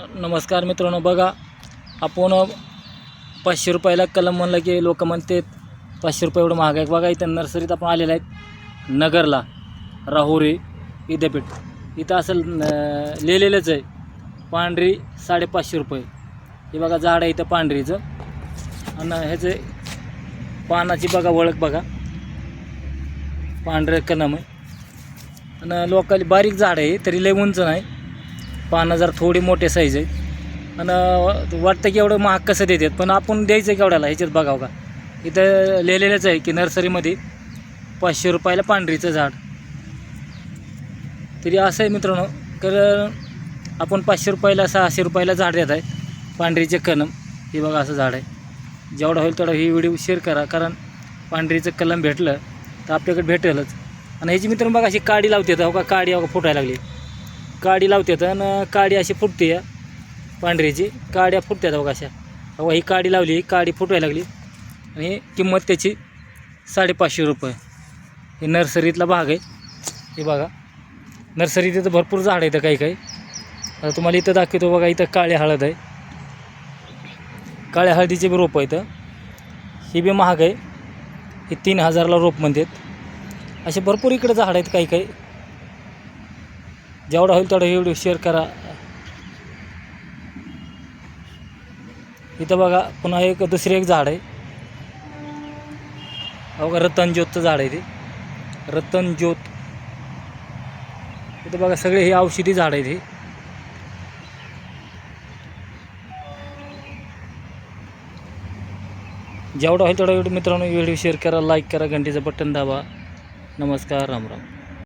नमस्कार मित्रांनो बघा आपण पाचशे रुपयाला कलम म्हणलं की लोक म्हणतात पाचशे रुपये एवढं महाग आहे. बघा इथं नर्सरीत आपण आलेलं आहेत नगरला राहुरी विद्यापीठ. इथं असं लिहिलेलंच आहे पांढरी साडेपाचशे रुपये. हे बघा झाड आहे इथं पांढरीचं. आणि ह्याचे पानाची बघा ओळख बघा. पांढरं कलम आहे. आणि लोकल बारीक झाड आहे तरी लय उंच नाही. पानं जर थोडी मोठे साईज आहेत आणि वाटतं की एवढं महाग कसं देतात पण आपण द्यायचं केवढ्याला ह्याच्यात बघावं का? इथं लिहिलेलंच आहे की नर्सरीमध्ये पाचशे रुपयाला पांढरीचं झाड. तरी असं आहे मित्रांनो कारण आपण पाचशे रुपयाला सहाशे रुपयाला झाड देत आहे पांढरीचे कलम. हे बघा असं झाड आहे. जेवढं होईल तेवढं ही व्हिडिओ शेअर करा कारण पांढरीचं कलम भेटलं तर आपल्याकडे भेटेलच. आणि ह्याची मित्रांनो बघा अशी काडी लावते हो का? काडी हो का? फुटायला लागली. काडी लावतात आणि काडी अशी फुटते या पांढरीची. काड्या फुटतात बघा अशा. अहो ही काडी लावली ही काडी फुटायला लागली. आणि किंमत त्याची साडेपाचशे रुपये. हे नर्सरीतला भाग आहे. हे बघा. नर्सरीत इथं भरपूर झाड आहेत काही काही. आता तुम्हाला इथं दाखवतो बघा इथं काळी हळद आहे. काळ्या हळदीचे बी रोप इथं ही बी महाग आहे. हे तीन हजारला रोप म्हणतात. असे भरपूर इकडं झाड आहेत काही काही. जेवढा होईल तेवढा व्हिडिओ शेअर करा. इथं बघा पुन्हा एक दुसरे एक झाड आहे. बघा रतनज्योतचं झाड आहे ते. रतनज्योत इथं बघा सगळे हे औषधी झाड आहेत हे जेवढा होईल तेवढा व्हिडिओ मित्रांनो व्हिडिओ शेअर करा लाईक करा घंटीचं बटन दाबा. नमस्कार राम राम.